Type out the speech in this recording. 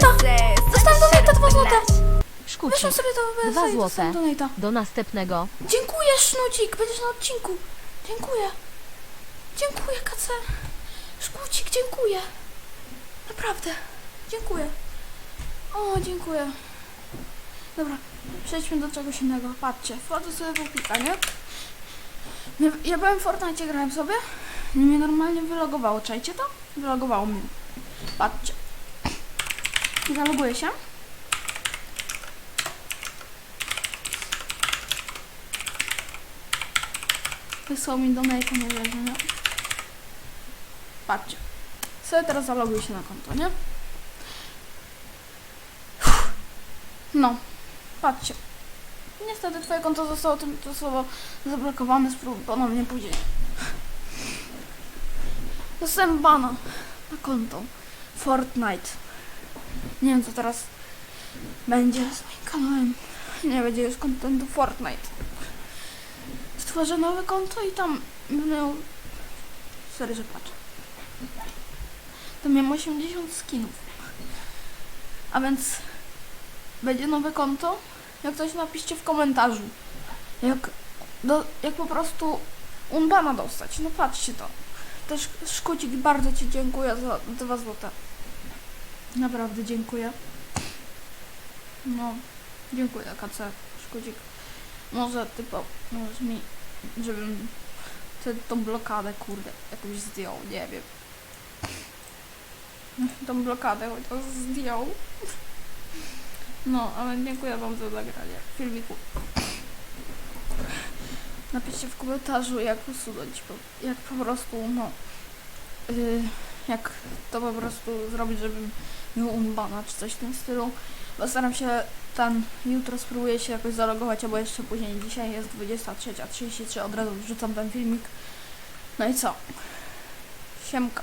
donata! Dostałem donata 2 złote! Szkucik, Weźmy sobie to, Dwa złote. donata. do następnego. Dziękuję, Sznucik, będziesz na odcinku. Dziękuję. Dziękuję, KC. Szkucik, dziękuję. Naprawdę. Dziękuję. O, dziękuję. Dobra, przejdźmy do czegoś innego. Patrzcie, wchodzę sobie w opika, nie? Ja- Ja byłem w Fortnite, grałem sobie i mnie normalnie wylogowało. Czajcie to? Wylogowało mnie. Patrzcie. Zaloguję się. Wysłał mi donate, nie wierzę, nie? Patrzcie. Sobie teraz zaloguję się na konto, nie? No. Patrzcie. Niestety twoje konto zostało tymczasowo zablokowane, spróbuj ponownie później. Dostałem bana na konto. Fortnite. Nie wiem co teraz będzie z moim kanałem. Nie będzie już kontentu Fortnite stworzę nowe konto i tam będę. Sorry, że patrzę. Tam miałem 80 skinów. A więc będzie nowe konto. Jak coś napiszcie w komentarzu. Jak, do, jak po prostu unbana dostać. No patrzcie to. Też Szkucik, bardzo Ci dziękuję za 2 złote. Naprawdę dziękuję. No, dziękuję KC Szkucik. Może ty możesz mi, żebym tę tą blokadę, kurde, jakąś zdjął, nie wiem. Tą blokadę chociaż zdjął. No, ale dziękuję wam za nagranie filmiku. Napiszcie w komentarzu, jak usunąć, jak po prostu, no, yy, jak to po prostu zrobić, żebym miał unbana, czy coś w tym stylu. Postaram się tam jutro spróbuję się jakoś zalogować, albo jeszcze później. Dzisiaj jest 23.33, od razu wrzucam ten filmik. No i co? Siemka.